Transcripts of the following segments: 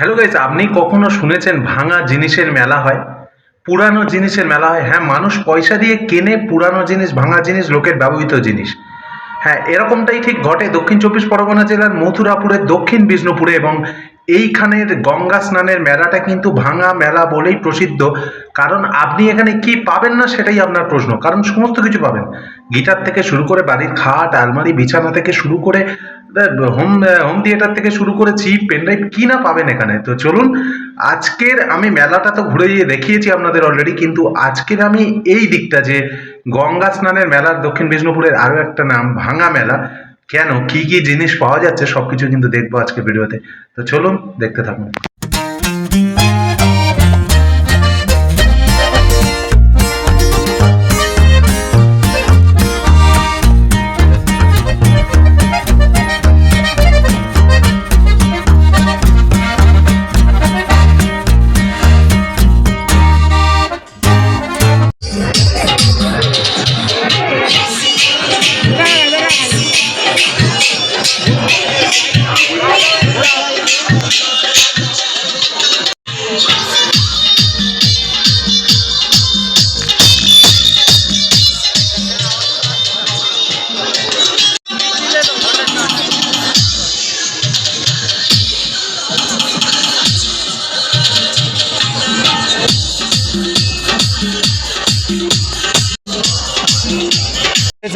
Hello guys আপনি কখনো শুনেছেন ভাঙা জিনিসের মেলা হয়? পুরানো জিনিসের মেলা হয়? হ্যাঁ মানুষ পয়সা দিয়ে কেনে পুরানো জিনিস, ভাঙা জিনিস, লোকের ব্যবহৃত জিনিস। হ্যাঁ এরকমটাই ঠিক ঘটে দক্ষিণ চব্বিশ পরগনা জেলার মথুরাপুরের দক্ষিণ বিষ্ণুপুরে এবং এইখানের গঙ্গা স্নানের মেলাটা কিন্তু ভাঙা মেলা বলেই প্রসিদ্ধ। কারণ আপনি এখানে কি পাবেন না সেটাই আপনার প্রশ্ন। কারণ সমস্ত কিছু পাবেন। গিটার থেকে শুরু করে বাড়ির খাট, আলমারি, বিছানা থেকে শুরু করে হোম হোম থিয়েটার থেকে শুরু করে চিপ পেনড্রাইভ কি না পাবেন এখানে? তো চলুন, আজকের আমি মেলাটা তো ঘুরে গিয়ে দেখিয়েছি আপনাদের অলরেডি কিন্তু আজকের আমি এই দিকটা যে গঙ্গা স্নানের মেলার দক্ষিণ বিষ্ণুপুরের আরও একটা নাম, ভাঙা মেলা কেন? কি কি জিনিস পাওয়া যাচ্ছে? সবকিছু কিন্তু দেখব আজকে ভিডিওতে। তো চলুন, দেখতে থাকুন।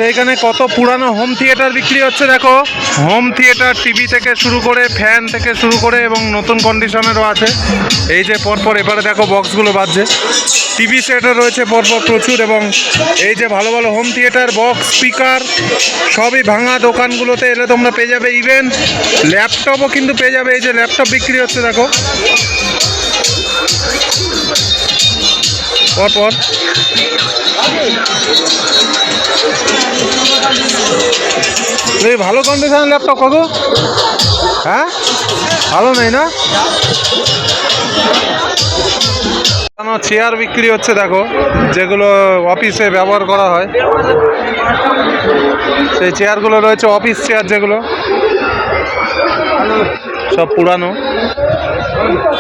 এইখানে কত পুরানো হোম থিয়েটার বিক্রি হচ্ছে, দেখো। হোম থিয়েটার টিভি থেকে শুরু করে ফ্যান থেকে শুরু করে এবং নতুন কন্ডিশনেরও আছে। এই যে পরপর, এবারে দেখো বক্সগুলো বাজছে। টিভি সেটও রয়েছে পরপর প্রচুর এবং এই যে ভালো ভালো হোম থিয়েটার বক্স স্পিকার সবই ভাঙা দোকানগুলোতে এলে তোমরা পেয়ে যাবে। ইভেন ল্যাপটপও কিন্তু পেয়ে যাবে। এই যে ল্যাপটপ বিক্রি হচ্ছে, দেখো। পরপর। ভালো কন্ডিশন ল্যাপটপ কত হ্যাঁ? ভালো নেই না? চেয়ার বিক্রি হচ্ছে দেখো, যেগুলো অফিসে ব্যবহার করা হয়। সেই চেয়ারগুলো রয়েছে অফিস চেয়ার যেগুলো। সব পুরানো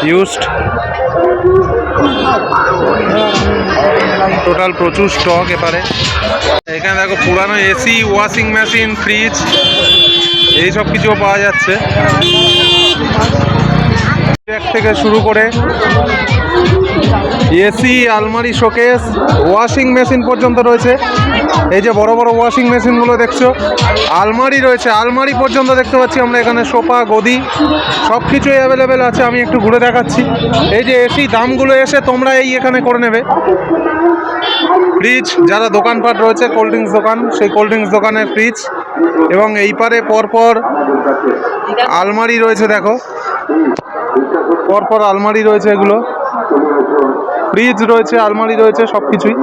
ইউজড টোটাল প্রচুর স্টক এপারে। এখানে দেখো পুরানো এসি, ওয়াশিং মেশিন, ফ্রিজ, এই সব কিছুও পাওয়া যাচ্ছে। থেকে শুরু করে এসি, আলমারি, শোকেস, ওয়াশিং মেশিন পর্যন্ত রয়েছে। এই যে বড় বড় ওয়াশিং মেশিনগুলো দেখছ, আলমারি রয়েছে। আলমারি পর্যন্ত দেখতে পাচ্ছি আমরা এখানে, সোফা, গদি সব কিছুই অ্যাভেলেবেল আছে, আমি একটু ঘুরে দেখাচ্ছি। এই যে এসি, দামগুলো এসে তোমরা এই এখানে করে নেবে। ফ্রিজ যারা দোকানপাট রয়েছে কোল্ড ড্রিঙ্কস দোকান, সেই কোল্ড ড্রিঙ্কস দোকানের ফ্রিজ এবং এই পারে পরপর আলমারি রয়েছে, দেখো। পরপর আলমারি রয়েছে এগুলো। ফ্রিজ রয়েছে, আলমারি রয়েছে সব কিছুই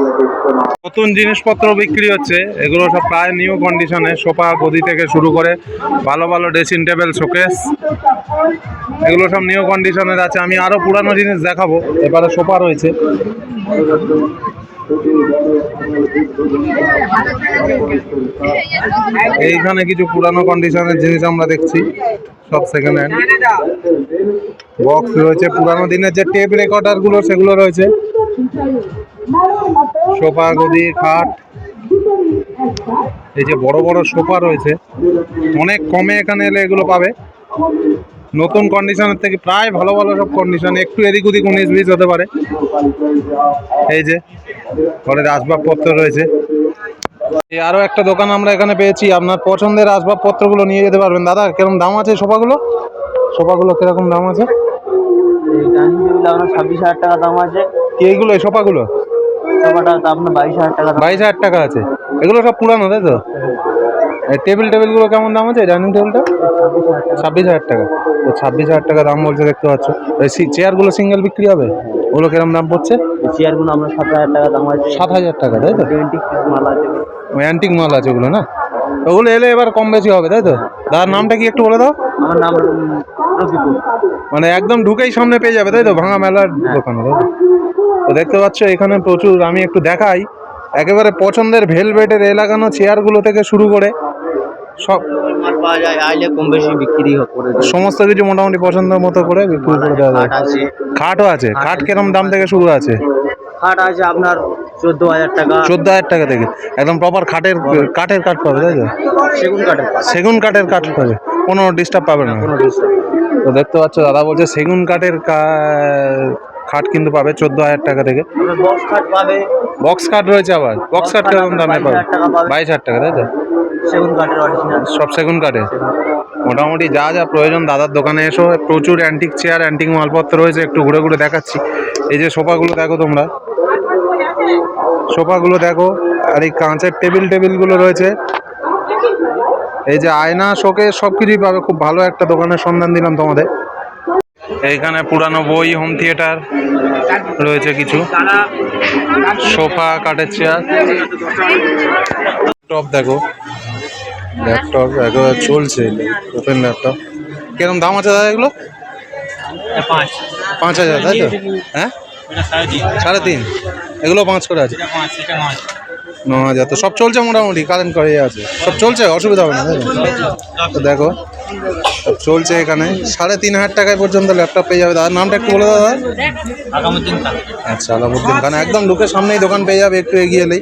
নতুন জিনিসপত্র বিক্রি হচ্ছে, এগুলো সব প্রায় নিউ কন্ডিশনে সোফা, গদি থেকে শুরু করে, ভালো ভালো ড্রেসিং টেবিল শোকেস এগুলো সব নিউ কন্ডিশনের আছে, আমি আরও পুরানো জিনিস দেখাবো, এবারে সোফা রয়েছে। এইখানে কিছু পুরানো কন্ডিশনের জিনিস আমরা দেখছি, সব সেকেন্ড হ্যান্ড বক্স রয়েছে, পুরানো দিনের যে টেপ রেকর্ডারগুলো, সেগুলো রয়েছে। সোফা, গদি, খাট। এই যে বড় বড় সোফা রয়েছে। অনেক কমে এখানে এলে এগুলো পাবে। নতুন কন্ডিশনের থেকে প্রায় ভালো ভালো সব কন্ডিশন একটু এদিক ওদিক উনিশ বিশ হতে পারে। এই যে ঘরের আসবাবপত্র রয়েছে। আরও একটা দোকান আমরা এখানে পেয়েছি আপনার পছন্দের আসবাবপত্রগুলো নিয়ে যেতে পারবেন। দাদা কীরকম দাম আছে সোফাগুলো? সোফাগুলো কীরকম দাম আছে? ছাব্বিশ হাজার টাকা দাম আছে। কি এইগুলো এই সোফাগুলো? সোফাটা আপনার বাইশ হাজার টাকা বাইশ হাজার টাকা আছে। এগুলো সব পুরানো তাই তো? টেবিল টেবিলগুলো কেমন দাম আছে? ডাইনিং টেবিলটা ছাব্বিশ হাজার টাকা। তো ছাব্বিশ হাজার টাকা দাম বলছে দেখতে পাচ্ছ। এই চেয়ারগুলো সিঙ্গেল বিক্রি হবে? ওগুলো কিরম দাম পড়ছে? চেয়ারগুলো আপনার সাত হাজার টাকা দাম আছে। সাত হাজার টাকা তাই তো? মাল আছে। অ্যান্টিক মাল আছে ওগুলো না? ওগুলো এলে এবার কম বেশি হবে তাই তো? দাদার নামটা কি একটু বলে দাও? আমার নাম মানে একদম ঢুকেই সামনে পেয়ে যাবে তাই তো? ভাঙা মেলার দোকানে তাই তো? দেখতে পাচ্ছ এখানে প্রচুর আমি একটু দেখাই। একেবারে পছন্দের ভেলভেটের এ লাগানো চেয়ারগুলো থেকে শুরু করে সব মাল পাওয়া যায় আইলে কম বেশি বিক্রি করে সমস্ত কিছু মোটামুটি পছন্দ মতো করে বিক্রি করে দেওয়া যায়। খাটও আছে। খাট কিরম দাম থেকে শুরু আছে? খাট আছে আপনার চোদ্দ হাজার টাকা। চোদ্দ হাজার টাকা থেকে। একদম প্রপার খাটের কাঠের কাঠ পাবে তাই তো? সেগুন কাঠের সেগুন কাঠের কাঠ পাবে। কোনো ডিস্টার্ব পাবে না। কোনো তো দেখতে পাচ্ছ দাদা বলছে সেগুন কাঠের খাট কিন্তু পাবে চোদ্দ হাজার টাকা থেকে। বক্স খাট পাবে। বক্স কাঠ রয়েছে আবার। বক্স কাঠ কেরকম দামে পাবে। বাইশ হাজার টাকা তাই তো? সব সেগুন কাঠে মোটামুটি যা যা প্রয়োজন, দাদার দোকানে এসো। প্রচুর অ্যান্টিক চেয়ার অ্যান্টিক মালপত্র রয়েছে, একটু ঘুরে ঘুরে দেখাচ্ছি। এই যে সোফাগুলো দেখো তোমরা। সোফাগুলো দেখো, আর এই কাঁচের টেবিল টেবিলগুলো রয়েছে। এই যে আয়না শোকে সব কিছুই পাবে। খুব ভালো একটা দোকানের সন্ধান দিলাম তোমাদের। এইখানে পুরানো বই হোম থিয়েটার রয়েছে কিছু। সোফা, কাঠের চেয়ার টপ দেখো। ল্যাপটপ একেবারে চলছে ওপেন ল্যাপটপ কীরকম দাম আছে দাদা এগুলো? পাঁচ। হাজার তাই তো? হ্যাঁ? সাড়ে তিন। এগুলো পাঁচ করে আছে? ন হাজার। তো সব চলছে মোটামুটি কারেন্ট করে আছে। সব চলছে? অসুবিধা হবে না? তো? দেখো সব চলছে এখানে। সাড়ে তিন হাজার টাকায় পর্যন্ত ল্যাপটপ পেয়ে যাবে। দাদার নামটা একটু বলে দাদা। আচ্ছা আলামুদ্দিন খান। একদম লোকের সামনেই দোকান পেয়ে যাবে একটু এগিয়ে এলেই।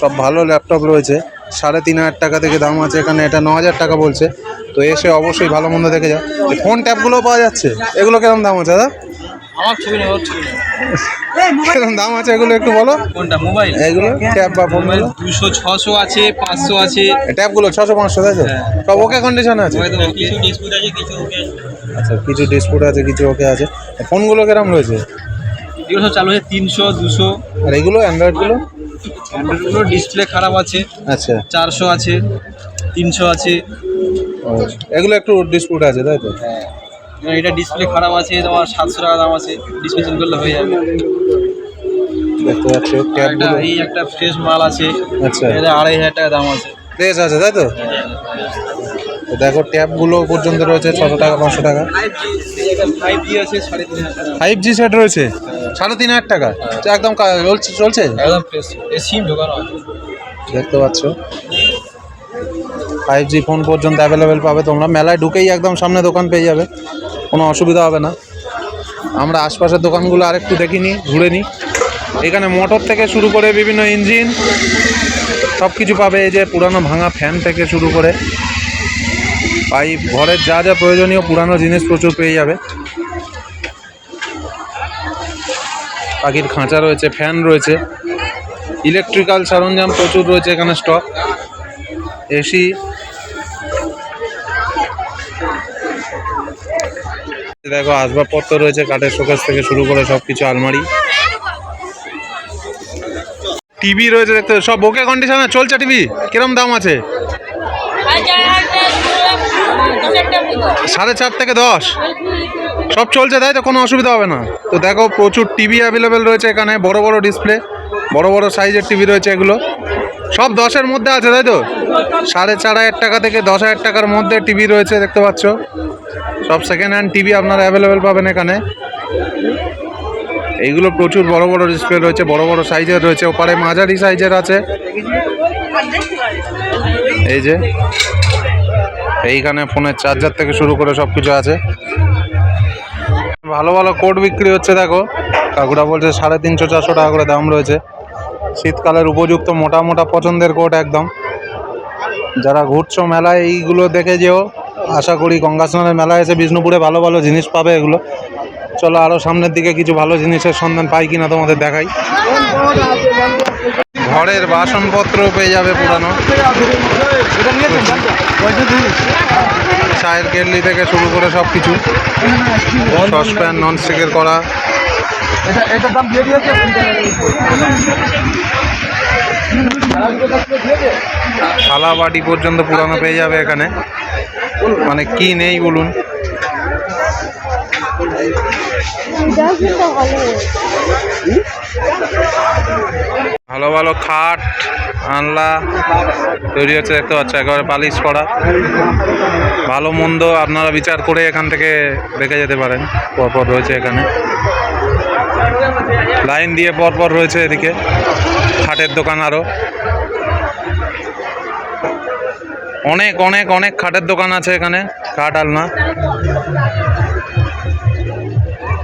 সব ভালো ল্যাপটপ রয়েছে। সাড়ে তিন হাজার টাকা থেকে দাম আছে এখানে এটা ন হাজার টাকা বলছে। তো এসে অবশ্যই ভালো মন্দ দেখে যা ফোন ট্যাবগুলো পাওয়া যাচ্ছে? এগুলো কিরম দাম আছে দাদা? আমার ছবি নেই ওর ছবি নেই। দাম আছে এগুলো একটু বলো? কোনটা মোবাইল এগুলো ট্যাব বা মোবাইল দুশো ছশো আছে পাঁচশো আছে। ট্যাবগুলো ছশো পাঁচশো তাই তো? হ্যাঁ। সব ওকে কন্ডিশনে আছে? কিছু ডিসপুট আছে কিছু ওকে আচ্ছা কিছু ডিসপুট আছে কিছু ওকে আছে। ফোনগুলো কিরম রয়েছে? এগুলো সব চালু হচ্ছে তিনশো দুশো। আর এগুলো অ্যান্ড্রয়েডগুলো ডিসপ্লে খারাপ আছে। আচ্ছা। চারশো আছে তিনশো আছে। এগুলো একটু ডিসপুট আছে তাই তো? হ্যাঁ। এটা ডিসপ্লে খারাপ আছে তোমার সাতশো টাকা দাম আছে ডিসপ্লে চেঞ্জ করলে হয়ে যাবে। দেখতে পাচ্ছ একটা এই একটা ফ্রেশ মাল আছে আচ্ছা। এটা আড়াই হাজার টাকা দাম আছে। আছে তাই তো? দেখো ট্যাবগুলো পর্যন্ত রয়েছে ছশো টাকা পাঁচশো টাকা। ফাইভ জি আছে ফাইভ জি সেট রয়েছে? সাড়ে তিন হাজার টাকা। একদম চলছে চলছে? একদম সিম ঢোকানো দেখতে পাচ্ছ। ফাইভ জি ফোন পর্যন্ত অ্যাভেলেবেল পাবে তোমরা। মেলায় ঢুকেই একদম সামনে দোকান পেয়ে যাবে। কোনো অসুবিধা হবে না। আমরা আশপাশের দোকানগুলো আরেকটু দেখিনি ঘুরে নিই। এখানে মোটর থেকে শুরু করে বিভিন্ন ইঞ্জিন সব কিছু পাবে। এই যে পুরানো ভাঙা ফ্যান থেকে শুরু করে। পাইপ ঘরের যা যা প্রয়োজনীয় পুরানো জিনিস প্রচুর পেয়ে যাবে। পাখির খাঁচা রয়েছে ফ্যান রয়েছে ইলেকট্রিক্যাল সরঞ্জাম প্রচুর রয়েছে এখানে স্টক এসি। দেখো আসবাবপত্র রয়েছে কাঠের শোকেস থেকে শুরু করে সব কিছু আলমারি। টিভি রয়েছে দেখতে সব ওকে কন্ডিশনে চলছে টিভি কিরম দাম আছে? সাড়ে চার থেকে দশ? সব চলছে তাই তো, কোনো অসুবিধা হবে না। তো দেখো প্রচুর টিভি অ্যাভেলেবেল রয়েছে এখানে, বড় বড় ডিসপ্লে বড় বড় সাইজের টিভি রয়েছে এগুলো। সব দশের মধ্যে আছে তাই তো? সাড়ে চার হাজার টাকা থেকে দশ হাজার টাকার মধ্যে টিভি রয়েছে, দেখতে পাচ্ছ। সব সেকেন্ড হ্যান্ড টিভি আপনারা অ্যাভেলেবেল পাবেন এখানে। এইগুলো প্রচুর বড় বড় ডিসপ্লে রয়েছে, বড় বড় সাইজের রয়েছে। ওপারে মাঝারি সাইজের আছে। এই যে, এইখানে ফোনের চার্জার থেকে শুরু করে সব কিছু আছে। ভালো ভালো কোট বিক্রি হচ্ছে, দেখো। কাকুরা বলছে সাড়ে তিনশো, চারশো টাকা করে দাম রয়েছে। শীতকালের উপযুক্ত মোটা মোটা পছন্দের কোট একদম। যারা ঘুরছো মেলায়, এইগুলো দেখে যেও। আশা করি গঙ্গা স্নানের মেলায় এসে বিষ্ণুপুরে ভালো ভালো জিনিস পাবে এগুলো। চলো আরও সামনের দিকে কিছু ভালো জিনিসের সন্ধান পাই কিনা তোমাদের দেখাই। ঘরের বাসনপত্র পেয়ে যাবে পুরানো। চায়ের কেটলি থেকে শুরু করে সব কিছু সসপ্যান ননস্টিকের করা। থালা বাটি পর্যন্ত পুরানো পেয়ে যাবে এখানে। মানে কি নেই বলুন। ভালো ভালো খাট, আনলা, তৈরি হচ্ছে দেখতে পাচ্ছ, একেবারে পালিশ করা। ভালো মন্দ আপনারা বিচার করে এখান থেকে দেখে যেতে পারেন, পরপর রয়েছে এখানে। লাইন দিয়ে পরপর রয়েছে এদিকে, খাটের দোকান আরও অনেক অনেক অনেক খাটের দোকান আছে এখানে, খাট, আলনা।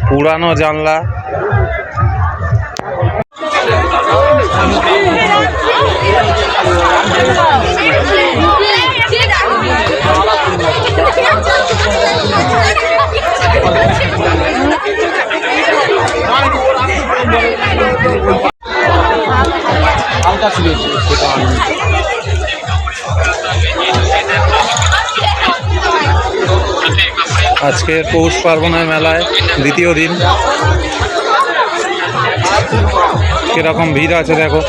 পুরানো জানলা। ছিল আজকে পৌষ পার্বণের মেলায় দ্বিতীয় দিন। কীরকম ভিড় আছে দেখো।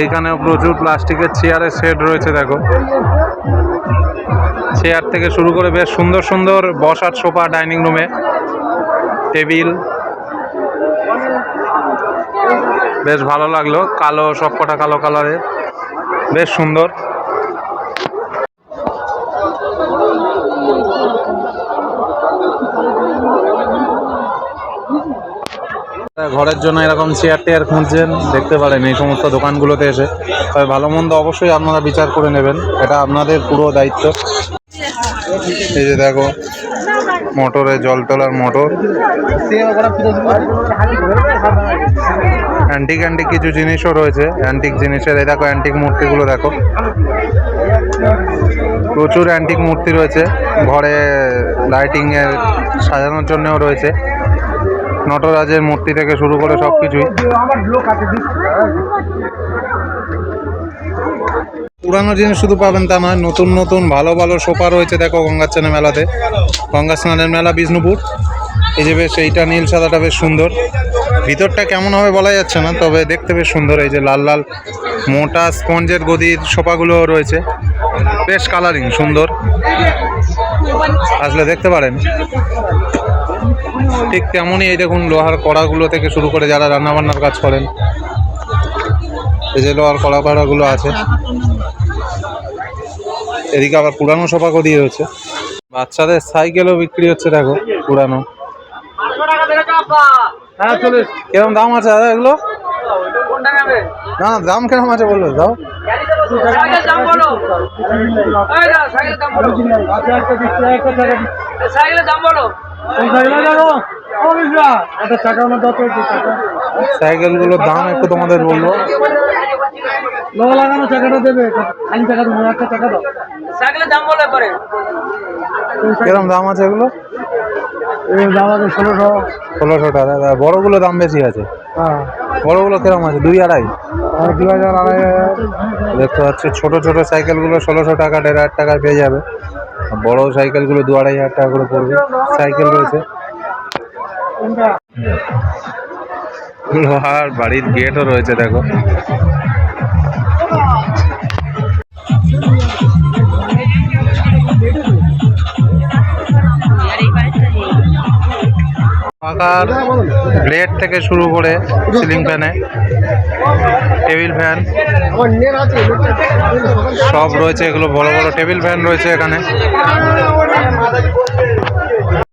এইখানেও প্রচুর প্লাস্টিকের চেয়ারের সেট রয়েছে দেখো। চেয়ার থেকে শুরু করে বেশ সুন্দর সুন্দর বসার সোফা, ডাইনিং রুমে, টেবিল। বেশ ভালো লাগল, কালো সব কটা কালো কালারের। বেশ সুন্দর। ঘরের জন্য এরকম চেয়ার টেয়ার খুঁজছেন, দেখতে পারেন এই সমস্ত দোকানগুলোতে এসে। তবে ভালো মন্দ অবশ্যই আপনারা বিচার করে নেবেন, এটা আপনাদের পুরো দায়িত্ব। এই যে দেখো, মোটরে জল তোলার মোটর। অ্যান্টিক অ্যান্টিক কিছু জিনিসও রয়েছে অ্যান্টিক জিনিসের, এই দেখো অ্যান্টিক মূর্তিগুলো দেখো। প্রচুর অ্যান্টিক মূর্তি রয়েছে, ঘরে লাইটিংয়ের সাজানোর জন্যও রয়েছে। নটরাজের মূর্তি থেকে শুরু করে সব কিছুই পুরানো জিনিস শুধু পাবেন তা নয় নতুন নতুন, ভালো ভালো সোফা রয়েছে, দেখো গঙ্গাচ্ছানের মেলাতে। গঙ্গা স্নানের মেলা বিষ্ণুপুর। এই যে বেশ, এইটা নীল সাদাটা বেশ সুন্দর। ভিতরটা কেমন হবে বলা যাচ্ছে না, তবে দেখতে বেশ সুন্দর, এই যে লাল লাল মোটা স্পঞ্জের গদির সোফাগুলো রয়েছে। বেশ কালারিং সুন্দর। আসলে দেখতে পারেন। ঠিক তেমনই এই দেখুন লোহার কড়াগুলো থেকে শুরু করে যারা রান্নাবান্নার কাজ করেন এই যে লোহার কড়া পাড়াগুলো আছে। এদিকে আবার পুরানো সোফা দিয়ে রয়েছে বাচ্চাদের সাইকেলও বিক্রি হচ্ছে দেখো পুরানো। হ্যাঁ চলে কীরকম দাম আছে দাদা এগুলো? না না, দাম কীরকম আছে বলল দাও। দাম বলো। এই দাও, সাইকেলের দাম বলো। সাইকেলের দাম বলো। সাইকেলগুলোর দাম একটু তোমাদের বলব। লাগানো টাকাটা দেবে খালি টাকা দেবো একটা টাকা দাও। সাইকেলের দাম বলো এবারে কিরম দাম আছে এগুলো? দাম আছে ষোলোশো। ষোলোশো টাকা। বড়গুলো দাম বেশি আছে। হ্যাঁ। বড়গুলো কিরম আছে? দুই আড়াই? আর দু হাজার আড়াই। হাজার দেখতে পাচ্ছি ছোট ছোট সাইকেলগুলো ষোলোশো টাকা দেড় হাজার টাকায় পেয়ে যাবে। বড় সাইকেলগুলো দু আড়াই হাজার টাকা করে পড়বে। সাইকেল রয়েছে। লোহার বাড়ির গেটও রয়েছে, দেখো। পাকার ব্লেড থেকে শুরু করে সিলিং ফ্যানে টেবিল ফ্যান সব রয়েছে, এগুলো বড় বড় টেবিল ফ্যান রয়েছে এখানে।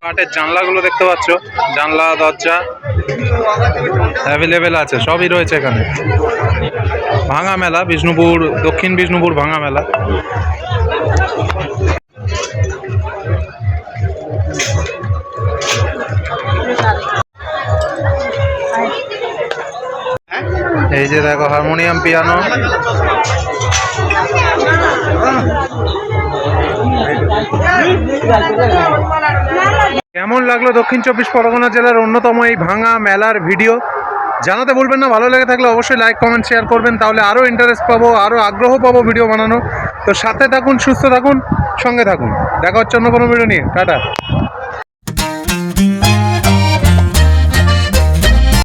কাঠের জানলাগুলো দেখতে পাচ্ছ, জানলা, দরজা অ্যাভেলেবেল আছে, সবই রয়েছে এখানে। ভাঙা মেলা, বিষ্ণুপুর, দক্ষিণ বিষ্ণুপুর ভাঙা মেলা। এই যে দেখো, হারমোনিয়াম পিয়ানো। কেমন লাগল দক্ষিণ চব্বিশ পরগনা জেলার অন্যতম এই ভাঙা মেলার ভিডিও? জানাতে বলবেন না, ভালো লেগে থাকলে অবশ্যই লাইক কমেন্ট শেয়ার করবেন, তাহলে আরও ইন্টারেস্ট পাবো আরও আগ্রহ পাবো ভিডিও বানানো তো সাথে থাকুন, সুস্থ থাকুন, সঙ্গে থাকুন। দেখা হচ্ছে অন্য কোনো ভিডিও নিয়ে। টাটা।